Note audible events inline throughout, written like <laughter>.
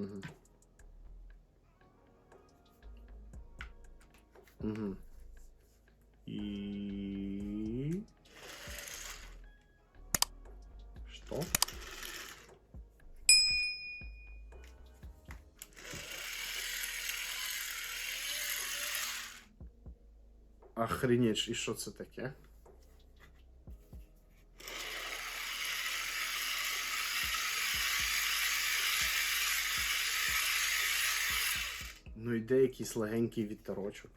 Угу. Угу. И... Что? Охренеть, и что это такое? Ну, йде якийсь легенький вітерочок.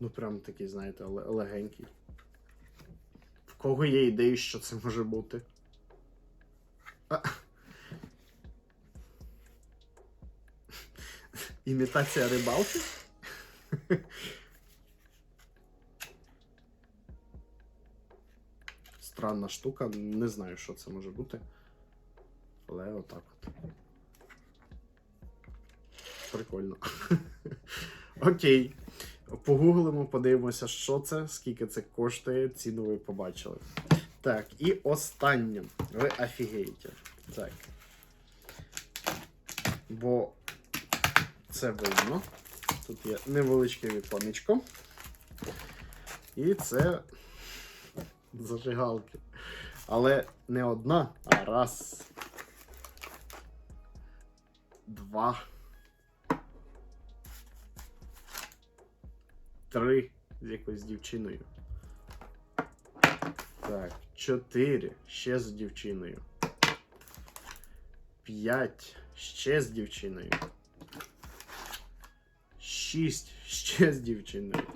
Ну, прям такий, знаєте, ле- легенький. В кого є ідеї, що це може бути? А. Імітація рибалки? Странна штука, не знаю, що це може бути. Але отак от. Прикольно. <laughs> Окей. Погуглимо, подивимося, що це, скільки це коштує, ціну ви побачили. Так, і останнє. Ви офігеєте. Так. Бо це видно. Тут є невеличке віконечко. І це зажигалки. Але не одна, а раз. Два. Три з якоюсь дівчиною. Так, чотири ще з дівчиною. П'ять ще з дівчиною. Шість ще з дівчиною.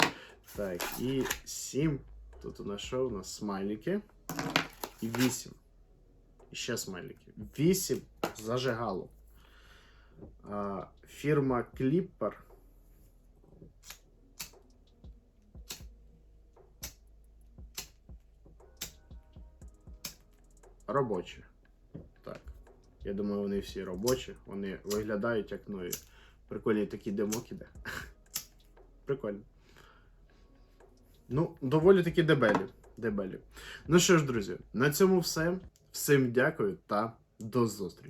Так, і сім. Тут у нас що? У нас смайлики. І вісім. І ще смайлики. Вісім зажигалок. А, фірма Clipper. Робочі. Так. Я думаю, вони всі робочі. Вони виглядають як нові. Прикольні такі димок іде. <laughs> Прикольно. Ну, доволі таки дебелі. дебелі. Ну що ж, друзі, на цьому все. Всім дякую та до зустрічі.